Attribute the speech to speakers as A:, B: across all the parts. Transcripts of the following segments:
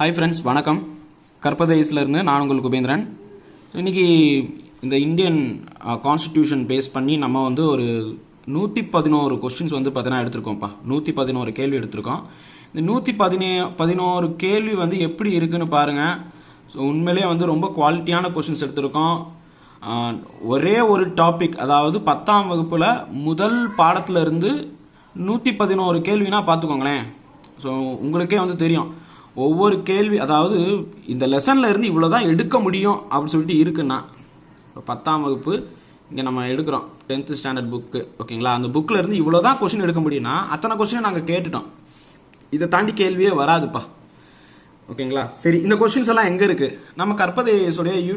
A: Hi friends வணக்கம். கற்பதேசிலிருந்து நான் உங்களுக்கு உபேந்திரன் இன்னைக்கு இந்த இந்தியன் கான்ஸ்டிடியூஷன் பேஸ் பண்ணி நம்ம வந்து ஒரு நூற்றி பதினோரு கொஸ்டின்ஸ் வந்து பார்த்தீங்கன்னா எடுத்திருக்கோம்ப்பா. நூற்றி பதினோரு கேள்வி எடுத்திருக்கோம். இந்த நூற்றி பதினே பதினோரு கேள்வி வந்து எப்படி இருக்குன்னு பாருங்கள் ஸோ உண்மையிலேயே வந்து ரொம்ப குவாலிட்டியான கொஸ்டின்ஸ் எடுத்திருக்கோம். ஒரே ஒரு டாபிக் அதாவது பத்தாம் வகுப்பில் முதல் பாடத்துலேருந்து நூற்றி பதினோரு கேள்வினா பார்த்துக்கோங்களேன். ஸோ உங்களுக்கே வந்து தெரியும். ஒவ்வொரு கேள்வி அதாவது இந்த லெசனில் இருந்து இவ்வளோ தான் எடுக்க முடியும் அப்படின்னு சொல்லிட்டு இருக்குன்னா இப்போ பத்தாம் வகுப்பு இங்கே நம்ம எடுக்கிறோம் டென்த்து ஸ்டாண்டர்ட் புக்கு ஓகேங்களா? அந்த புக்கில் இருந்து இவ்வளோ தான் கொஷின் எடுக்க முடியும்னா அத்தனை கொஷினை நாங்கள் கேட்டுட்டோம். இதை தாண்டி கேள்வியே வராதுப்பா. ஓகேங்களா? சரி இந்த கொஷின்ஸ் எல்லாம் எங்கே இருக்குது நம்ம கற்பதேயஸுடைய யூ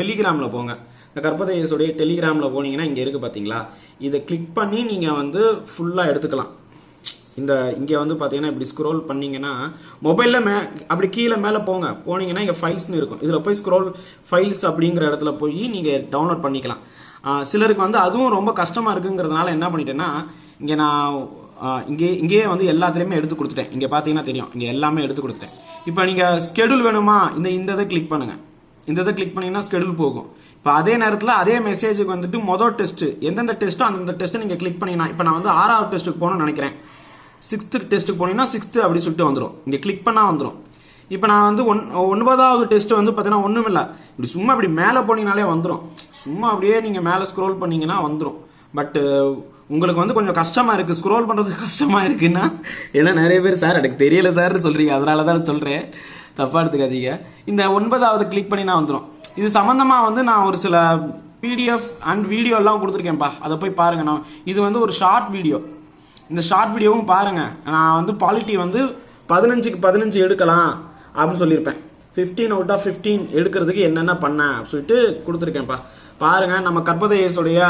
A: டெலிகிராமில் போங்க. இந்த கற்பதேயஸுடைய டெலிகிராமில் போனீங்கன்னா இங்கே இருக்குது பார்த்தீங்களா இதை கிளிக் பண்ணி நீங்கள் வந்து ஃபுல்லாக எடுத்துக்கலாம். இந்த இங்கே வந்து பார்த்தீங்கன்னா இப்படி ஸ்க்ரோல் பண்ணீங்கன்னா மொபைலில் மே அப்படி கீழே மேலே போங்க. போனீங்கன்னா இங்கே ஃபைல்ஸ்னு இருக்கும். இதில் போய் ஸ்க்ரோல் ஃபைல்ஸ் அப்படிங்கிற இடத்துல போய் நீங்கள் டவுன்லோட் பண்ணிக்கலாம். சிலருக்கு வந்து அதுவும் ரொம்ப கஷ்டமாக இருக்குங்கிறதுனால என்ன பண்ணிட்டேன்னா இங்கே நான் இங்கே இங்கேயே வந்து எல்லாத்துலேயுமே எடுத்து கொடுத்துட்டேன். இங்கே பார்த்தீங்கன்னா தெரியும். இங்கே எல்லாமே எடுத்து கொடுத்துட்டேன். இப்போ நீங்கள் ஸ்கெடியூல் வேணுமா? இந்த இந்த இதை கிளிக் பண்ணுங்கள் இந்த இதை கிளிக் பண்ணீங்கன்னா ஸ்கெடியூல் போகும். இப்போ அதே நேரத்தில் அதே மெசேஜுக்கு வந்துட்டு மொதல் டெஸ்ட்டு எந்தெந்த டெஸ்ட்டோ அந்தந்த டெஸ்ட்டை நீங்கள் கிளிக் பண்ணீங்கன்னா இப்போ நான் வந்து ஆறாவது டெஸ்ட்டுக்கு போகணும்னு நினைக்கிறேன். சிக்ஸ்த்து டெஸ்ட்டுக்கு போனீங்கன்னா சிக்ஸ்த்து அப்படி சொல்லிட்டு வந்துடும் இங்கே கிளிக் பண்ணால் வந்துடும் இப்போ நான் வந்து ஒன் ஒன்பதாவது டெஸ்ட் வந்து பார்த்தீங்கன்னா ஒன்றும் இல்லை. இப்படி சும்மா இப்படி மேலே போனீங்கனாலே வந்துடும் சும்மா அப்படியே நீங்கள் மேலே ஸ்க்ரோல் பண்ணீங்கன்னா வந்துடும் பட்டு உங்களுக்கு வந்து கொஞ்சம் கஷ்டமாக இருக்குது ஸ்க்ரோல் பண்ணுறது கஷ்டமாக இருக்குன்னா ஏன்னா நிறைய பேர் சார் எனக்கு தெரியல சார்னு சொல்கிறீங்க அதனால தான் சொல்கிறேன் தப்பாக எடுத்துக்காதீங்க. இந்த ஒன்பதாவது கிளிக் பண்ணினா வந்துடும் இது சம்மந்தமாக வந்து நான் ஒரு சில பிடிஎஃப் அண்ட் வீடியோ எல்லாம் கொடுத்துருக்கேன்ப்பா. அதை போய் பாருங்க நான். இது வந்து ஒரு ஷார்ட் வீடியோ இந்த ஷார்ட் வீடியோவும் பாருங்க. நான் வந்து பாலிட்டி வந்து பதினஞ்சுக்கு பதினஞ்சு எடுக்கலாம் அப்படின்னு சொல்லியிருப்பேன். 15 அவுட் ஆஃப் 15 எடுக்கிறதுக்கு என்னென்ன பண்ணேன் அப்படின்னு சொல்லிட்டு கொடுத்துருக்கேன்ப்பா. பாருங்க நம்ம கற்பதேசோடைய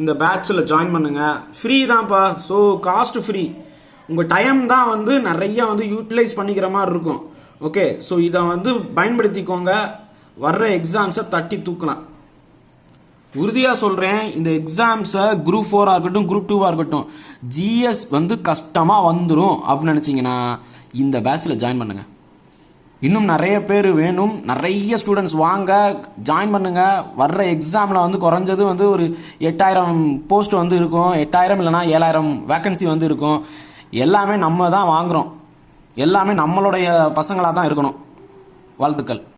A: இந்த பேட்சில் ஜாயின் பண்ணுங்க. ஃப்ரீ தான்ப்பா. ஸோ காஸ்ட் ஃப்ரீ உங்கள் டைம் தான் வந்து நிறைய வந்து யூட்டிலைஸ் பண்ணிக்கிற மாதிரி இருக்கும். ஓகே ஸோ இதை வந்து பயன்படுத்திக்கோங்க. வர்ற எக்ஸாம்ஸை தட்டி தூக்கலாம். உறுதியாக சொல்கிறேன் இந்த எக்ஸாம்ஸை குரூப் ஃபோராக இருக்கட்டும் குரூப் டூவாக இருக்கட்டும் ஜிஎஸ் வந்து கஷ்டமாக வந்துடும் அப்படின்னு நினச்சிங்கன்னா இந்த பேட்சில் ஜாயின் பண்ணுங்கள் இன்னும் நிறைய பேர் வேணும் நிறைய ஸ்டூடெண்ட்ஸ் வாங்க ஜாயின் பண்ணுங்கள் வர்ற எக்ஸாமில் வந்து குறைஞ்சது வந்து ஒரு எட்டாயிரம் போஸ்ட் வந்து இருக்கும். எட்டாயிரம் இல்லைனா ஏழாயிரம் வேக்கன்சி வந்து இருக்கும். எல்லாமே நம்ம தான் வாங்குகிறோம் எல்லாமே நம்மளுடைய பசங்களாக தான் இருக்கணும். வாழ்த்துக்கள்.